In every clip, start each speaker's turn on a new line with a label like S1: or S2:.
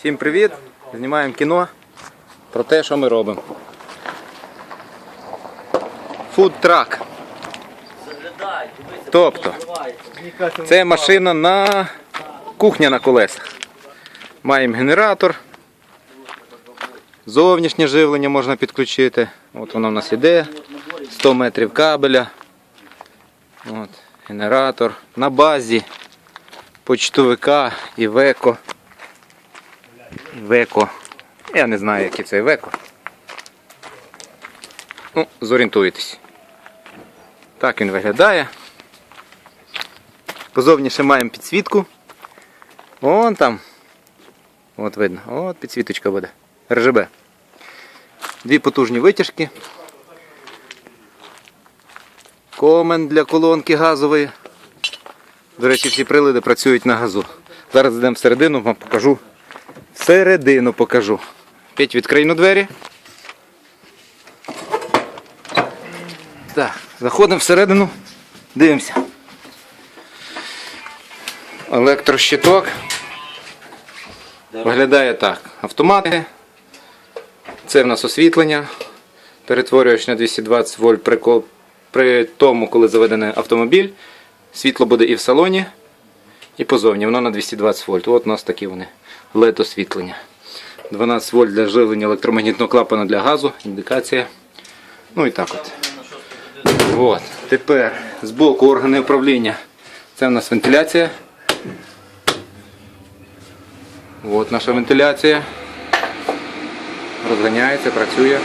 S1: Всім привіт! Знімаємо кіно про те, що ми робимо. Фудтрак. Тобто, це машина на кухня на колесах. Маємо генератор. Зовнішнє живлення можна підключити. От воно в нас іде. 100 метрів кабеля. От, генератор. На базі почтовика і веко. Я не знаю, який це веко. Ну, зорієнтуєтесь. Так він виглядає. Позовні ще маємо підсвітку. Вон там. От видно. От підсвіточка буде. РЖБ. Дві потужні витяжки. Комен для колонки газової. До речі, всі прилади працюють на газу. Зараз йдемо всередину, вам покажу. Всередину покажу. П'ять відкрийну двері. Так, заходимо всередину, дивимося. Електрощиток. Виглядає так. Автомати. Це в нас освітлення. Перетворюєш на 220 вольт при тому, коли заведений автомобіль. Світло буде і в салоні, і позовні. Воно на 220 вольт. От у нас такі вони. LED освітлення. 12 вольт для живлення електромагнітного клапана для газу, індикація. Ну і так от. От. Тепер з боку органи управління. Це в нас вентиляція. От наша вентиляція. Розганяється, працює.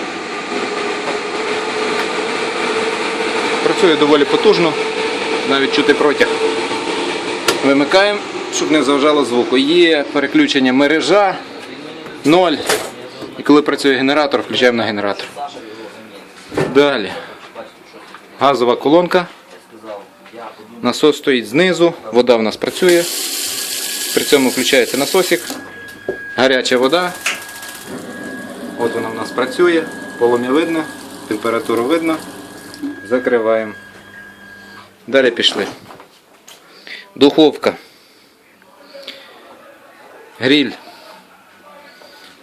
S1: Працює доволі потужно, навіть чути протяг. Вимикаємо, щоб не заважало звуку. Є переключення мережа 0. І коли працює генератор, включаємо на генератор. Далі. Газова колонка. Насос стоїть знизу, вода в нас працює. При цьому включається насосик. Гаряча вода. От вона в нас працює. Полум'я видно, температуру видно. Закриваємо. Далі пішли. Духовка. Гріль.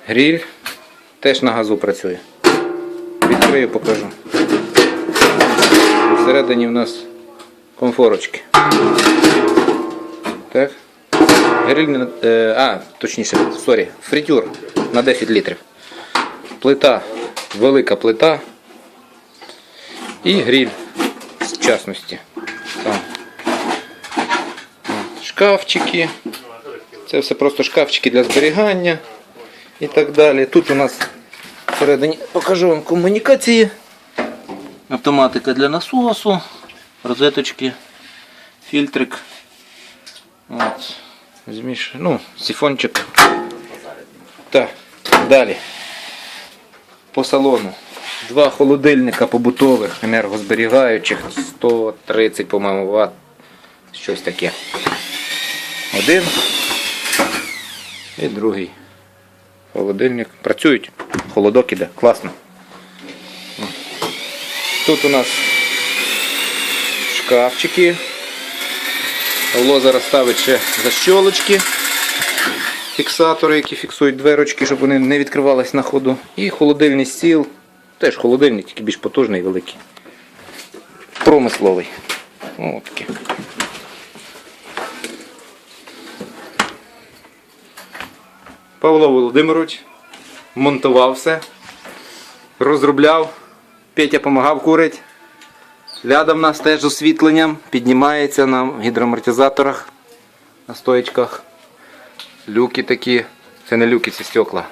S1: Гріль теж на газу працює. Відкрию, покажу. Всередині в нас комфорочки. Так. Гриль, е, а, точніше, сорі, фритюр на 10 літрів. Плита, велика плита. І гриль, в частності. Там. От, Шкафчики. Це все просто шкафчики для зберігання і так далі. Тут у нас всередині покажу вам комунікації. Автоматика для насосу, розеточки, фільтрик. От. Зміш... Ну, сифончик. Так, далі. По салону. Два холодильника побутових, енергозберігаючих, 130, по-моєму, Вт. Щось таке. Один і другий. Холодильник. Працюють. Холодок іде. Класно. Тут у нас шкафчики. Павло зараз ставить ще защолочки. Фіксатори, які фіксують дверочки, щоб вони не відкривались на ходу. І холодильний стіл. Теж холодильник, тільки більш потужний і великий. Промисловий. О, таке. Павло Володимирович монтував все, розробляв, Петя допомагав курити. Ляда в нас теж з освітленням, піднімається на гідроамортизаторах, на стоечках. Люки такі. Це не люки, це стекла.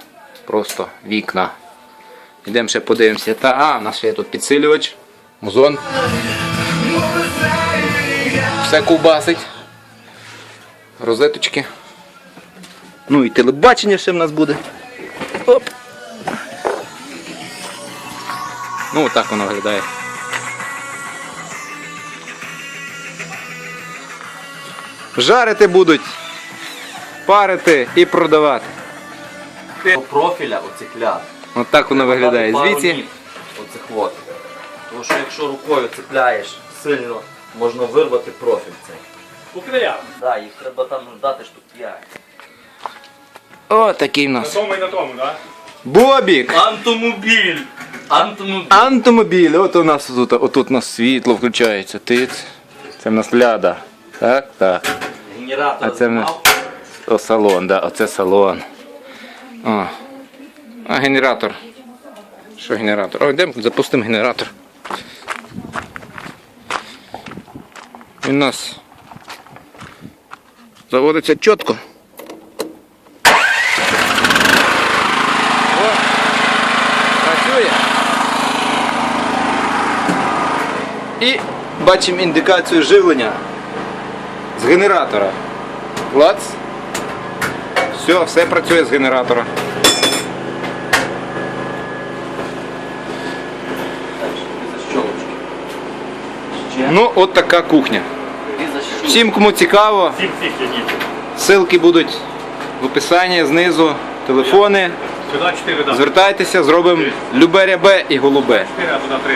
S1: Просто вікна. Йдемо ще подивимося. Та, а, у нас ще є тут підсилювач, музон. Все ковбасить. Розеточки. Ну і телебачення ще в нас буде. Оп. Ну отак воно виглядає. Жарити будуть, парити і продавати.
S2: До профіля оцих ляд.
S1: От так воно виглядає звідси.
S2: Оцих от. Тому що якщо рукою цепляєш сильно, можна вирвати профіль цей.
S3: Купляв.
S2: Да, їх треба там ждати штук 5.
S1: О, такий в нас.
S3: Тому і на тому, так?
S1: Бобік!
S2: Антомобіль! Антомобіль!
S1: Антомобіль, от у нас тут, отут у нас світло включається. Тиць. Це в нас ляда. Так, так.
S2: Генератор
S1: А це в нас- О, салон, да, оце салон. О. А генератор. Що генератор? О, йдемо, запустимо генератор. Він у нас заводиться чітко. О, працює. І бачимо індикацію живлення з генератора. Клац. Все, все працює з генератора. Ну, от така кухня. Всім, кому цікаво, ссылки будуть в описанні знизу, телефони.
S3: Сюди 4, да.
S1: Звертайтеся, зробимо любе рябе і голубе.
S3: 4, а туди три.